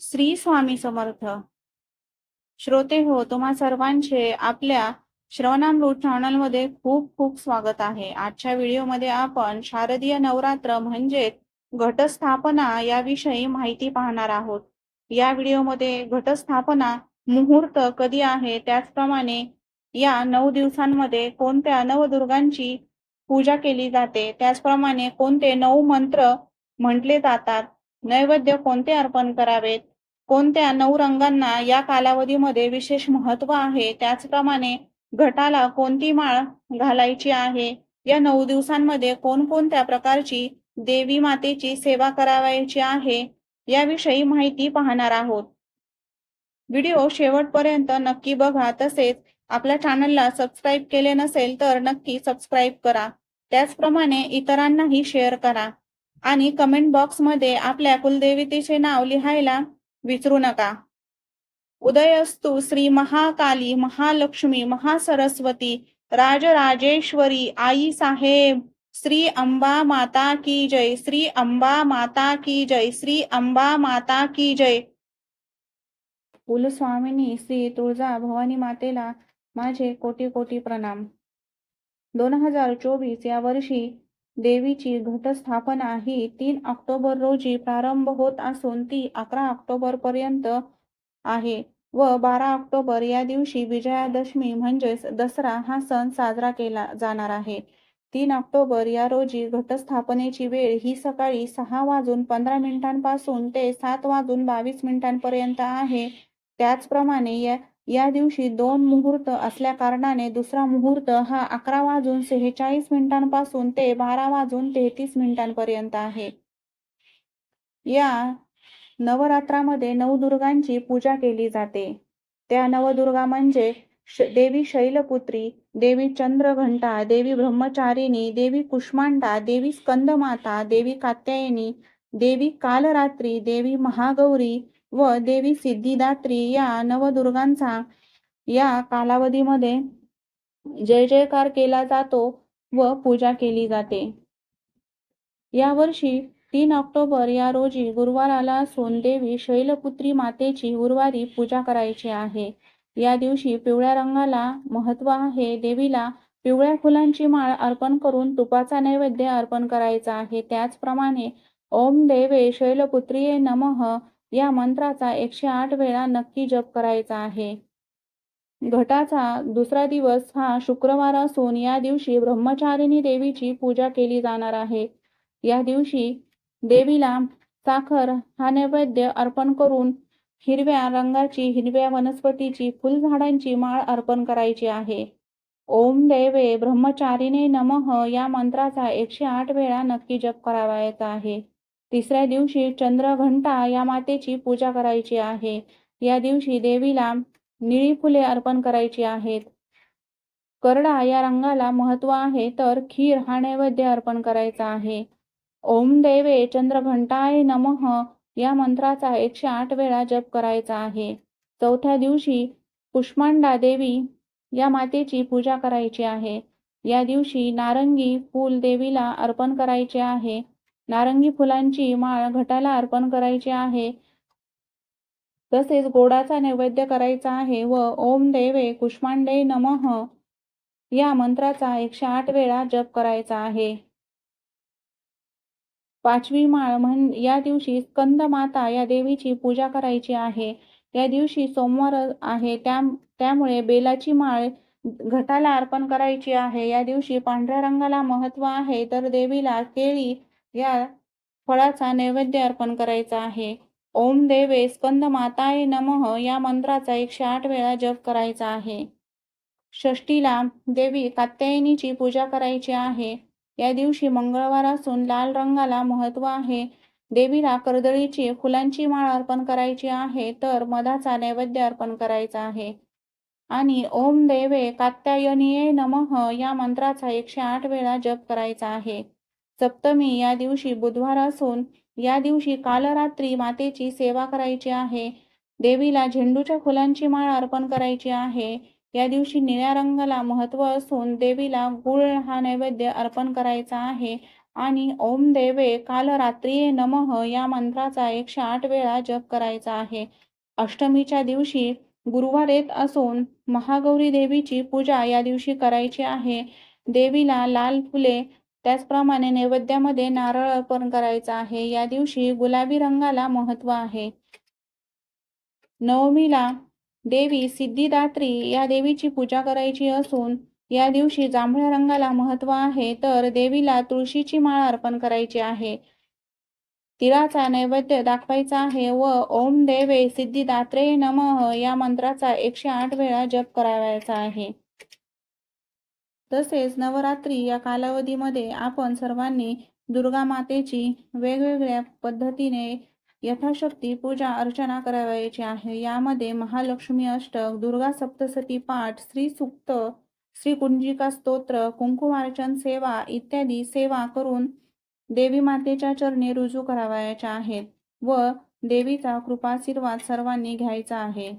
श्री स्वामी समर्थ. श्रोते हो तुम्हा सर्वांचे आपल्या श्रवणामृत चॅनलमध्ये खूप खूप स्वागत आहे. आजच्या व्हिडिओमध्ये आपण शारदीय नवरात्र म्हणजे घटस्थापना याविषयी माहिती पाहणार आहोत. या व्हिडिओमध्ये घटस्थापना मुहूर्त कधी आहे त्याचप्रमाणे या नऊ दिवसांमध्ये कोणत्या नवदुर्गांची पूजा केली जाते त्याचप्रमाणे कोणते नऊ मंत्र म्हटले जातात नैवेद्य कोणते अर्पण करावेत? कोणत्या नऊ रंगांना या कालावधीमध्ये विशेष महत्त्व आहे? त्याचप्रमाणे घटाला कोणती माळ घालायची आहे? या नऊ दिवसांमध्ये कोणकोणत्या प्रकारची देवी मातेची सेवा करावायची आहे? याविषयी माहिती पाहणार आहोत. व्हिडिओ शेवटपर्यंत नक्की बघा. तसेच आपल्या चॅनलला सबस्क्राईब केले नसेल तर नक्की सबस्क्राईब करा. त्याचप्रमाणे इतरांनाही शेअर करा. आणि कमेंट बॉक्समध्ये आपल्या कुलदेवतेचे नाव लिहायला विसरू नका. उदयस्तु श्री महाकाली महालक्ष्मी महासरस्वती राजराजेश्वरी आई साहेब श्री अंबा माता की जय श्री अंबा माता की जय श्री अंबा माता की जय. कुलस्वामिनी श्री तुळजा भवानी मातेला माझे कोटी कोटी प्रणाम. दोन हजार चोवीस या वर्षी देवीची घटस्थापना ही तीन ऑक्टोबर रोजी प्रारंभ होत असून ती अकरा ऑक्टोबर पर्यंत आहे व बारा ऑक्टोबर या दिवशी विजयादशमी म्हणजेच दसरा हा सण साजरा केला जाणार आहे. तीन ऑक्टोबर या रोजी घटस्थापनेची वेळ ही सकाळी सहा वाजून पंधरा मिनिटांपासून ते सात वाजून बावीस मिनिटांपर्यंत आहे. त्याचप्रमाणे या या दिवशी दोन मुहूर्त असल्या कारणाने दुसरा मुहूर्त हा अकरा वाजून सेहेचाळीस मिनिटांपासून ते बारा वाजून तेहतीस मिनिटांपर्यंत आहे. या नवरात्रामध्ये नवदुर्गांची पूजा केली जाते. त्या नवदुर्गा म्हणजे श- देवी शैलपुत्री देवी चंद्रघंटा देवी ब्रह्मचारिणी देवी कुष्मांडा देवी स्कंदमाता देवी कात्यायनी देवी कालरात्री देवी महागौरी व देवी सिद्धिदात्री या नवदुर्गांचा या कालावधीमध्ये जय जयकार केला जातो व पूजा केली जाते. यावर्षी तीन ऑक्टोबर या रोजी गुरुवार आला असून देवी शैलपुत्री मातेची गुरुवारी पूजा करायची आहे. या दिवशी पिवळ्या रंगाला महत्त्व आहे. देवीला पिवळ्या फुलांची माळ अर्पण करून तुपाचा नैवेद्य अर्पण करायचा आहे. त्याचप्रमाणे ओम देवे शैलपुत्रिये नमः या मंत्राचा एकशे आठ वेळा नक्की जप करायचा आहे. घटाचा दुसरा दिवस हा शुक्रवार असून या दिवशी ब्रह्मचारिणी देवीची पूजा केली जाणार आहे. या दिवशी देवीला साखर हा नैवेद्य अर्पण करून हिरव्या रंगाची हिरव्या वनस्पतीची फुलझाडांची माळ अर्पण करायची आहे. ओम देवे ब्रह्मचारिणे नमः या मंत्राचा एकशे आठ वेळा नक्की जप करावायचा आहे. तिसऱ्या दिवशी चंद्रघंटा या मातेची पूजा करायची आहे. या दिवशी देवीला निळी फुले अर्पण करायची आहेत. करडा या रंगाला महत्त्व आहे तर खीर हा नैवेद्य अर्पण करायचा आहे. ओम देवे चंद्रघंटाय नमः या मंत्राचा एकशे आठ वेळा जप करायचा आहे. चौथ्या दिवशी पुष्मांडा देवी या मातेची पूजा करायची आहे. या दिवशी नारंगी फूल देवीला अर्पण करायचे आहे. नारंगी फुलांची माळ घटाला अर्पण करायची आहे. तसेच गोडाचा नैवेद्य करायचा आहे व ओम देवे कुष्मांडे नमः या मंत्राचा एकशे आठ वेळा जप करायचा आहे. पाचवी माळ म्हण या दिवशी स्कंद माता या देवीची पूजा करायची आहे. या दिवशी सोमवार आहे त्या त्यामुळे बेलाची माळ घटाला अर्पण करायची आहे. या दिवशी पांढऱ्या रंगाला महत्त्व आहे तर देवीला केळी या फळाचा नैवेद्य अर्पण करायचा आहे. ओम देवे स्कंद माताय नमः या मंत्राचा एकशे आठ वेळा जप करायचा आहे. षष्टीला देवी कात्यायनीची पूजा करायची आहे. या दिवशी मंगळवार असून लाल रंगाला महत्त्व आहे. देवीला कर्दळीची फुलांची माळ अर्पण करायची आहे तर मधाचा नैवेद्य अर्पण करायचा आहे. आणि ओम देवे कात्यायनीये नमः या मंत्राचा एकशे आठ वेळा जप करायचा आहे. सप्तमी या दिवशी बुधवार असून या दिवशी कालरात्री मातेची सेवा करायची आहे. देवीला झेंडूच्या फुलांची माळ अर्पण करायची आहे. या दिवशी निळ्या रंगाला महत्त्व असून देवीला गुळ हा नैवेद्य अर्पण करायचा आहे. आणि ओम देवे काल रात्रीये नमः या मंत्राचा एकशे आठ वेळा जप करायचा आहे. अष्टमीच्या दिवशी गुरुवार येत असून महागौरी देवीची पूजा या दिवशी करायची आहे. देवीला लाल फुले त्याचप्रमाणे नैवेद्यामध्ये नारळ अर्पण करायचा आहे. या दिवशी गुलाबी रंगाला महत्त्व आहे. नवमीला देवी सिद्धिदात्री या देवीची पूजा करायची असून या दिवशी जांभळ्या रंगाला महत्त्व आहे तर देवीला तुळशीची माळ अर्पण करायची आहे. तिळाचा नैवेद्य दाखवायचा आहे व ओम देवे सिद्धिदात्रे नमः या मंत्राचा एकशे आठ वेळा जप करावायचा आहे. तसेच नवरात्री या कालावधीमध्ये आपण सर्वांनी दुर्गा मातेची वेगवेगळ्या पद्धतीने यथाशक्ती पूजा अर्चना करावयाची आहे. यामध्ये महालक्ष्मी अष्टक दुर्गा सप्तसती पाठ श्री सुक्त श्री कुंजिका स्तोत्र कुंकुमार्चन सेवा इत्यादी सेवा करून देवी मातेच्या चरणी रुजू करावयाच्या आहेत व देवीचा कृपाशीर्वाद सर्वांनी घ्यायचा आहे.